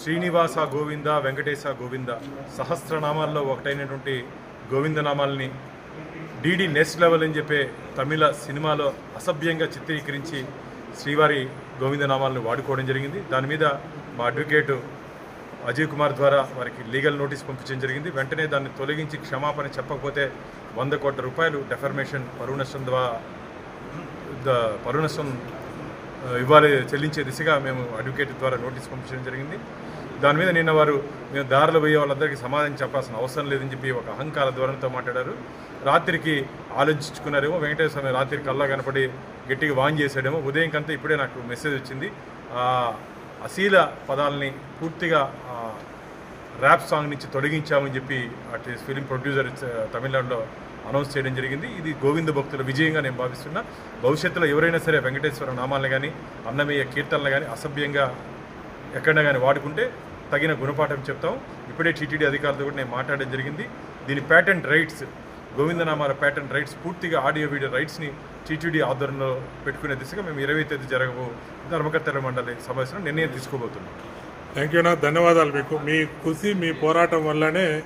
శ్రీనివాస గోవింద వెంకటేశ గోవింద సహస్రనామాల్లో ఒకటైనటువంటి గోవిందనామాల్ని డీడీ నెక్స్ట్ లెవెల్ అని చెప్పే తమిళ సినిమాలో అసభ్యంగా చిత్రీకరించి శ్రీవారి గోవిందనామాలను వాడుకోవడం జరిగింది. దాని మీద మా అడ్వకేటు అజయ్ కుమార్ ద్వారా వారికి లీగల్ నోటీస్ పంపించడం జరిగింది. వెంటనే దాన్ని తొలగించి క్షమాపణ చెప్పకపోతే వంద కోట్ల రూపాయలు డెఫర్మేషన్ పరువు నష్టం ద్వారా పరువు నష్టం ఇవ్వాలి చెల్లించే దిశగా మేము అడ్వకేట్ ద్వారా నోటీస్ పంపించడం జరిగింది. దాని మీద నిన్న వారు మేము దారిలో పోయే వాళ్ళందరికీ సమాధానం చెప్పాల్సిన అవసరం లేదని చెప్పి ఒక అహంకార ధోరణితో మాట్లాడారు. రాత్రికి ఆలోచించుకున్నారేమో వెంకటేశ్వర స్వామి రాత్రి కల్లా కనపడి గట్టిగా వాన్ చేశాడేమో ఉదయం కంతా ఇప్పుడే నాకు మెసేజ్ వచ్చింది. అశీల పదాలని పూర్తిగా ర్యాప్ సాంగ్ నుంచి తొలగించామని చెప్పి అటు ఫిలిం ప్రొడ్యూసర్ తమిళనాడులో అనౌన్స్ చేయడం జరిగింది. ఇది గోవింద భక్తుల విజయంగా నేను భావిస్తున్నా. భవిష్యత్తులో ఎవరైనా సరే వెంకటేశ్వర నామాలను కానీ అన్నమయ్య కీర్తనలు కానీ అసభ్యంగా ఎక్కడైనా కానీ వాడుకుంటే తగిన గుణపాఠం చెప్తాం. ఇప్పుడే టీటీడీ అధికారులతో కూడా నేను మాట్లాడడం జరిగింది. దీని ప్యాటెంట్ రైట్స్ గోవిందనామాల ప్యాటర్న్ రైట్స్ పూర్తిగా ఆడియో వీడియో రైట్స్ని టీటీడీ ఆధ్వర్యంలో పెట్టుకునే దిశగా మేము ఇరవై తేదీ జరగబో ధర్మకర్తల మండలి సమావేశంలో నిర్ణయం తీసుకోబోతున్నాం. థ్యాంక్ యూ నా ధన్యవాదాలు మీకు. మీ కృషి మీ పోరాటం వల్లనే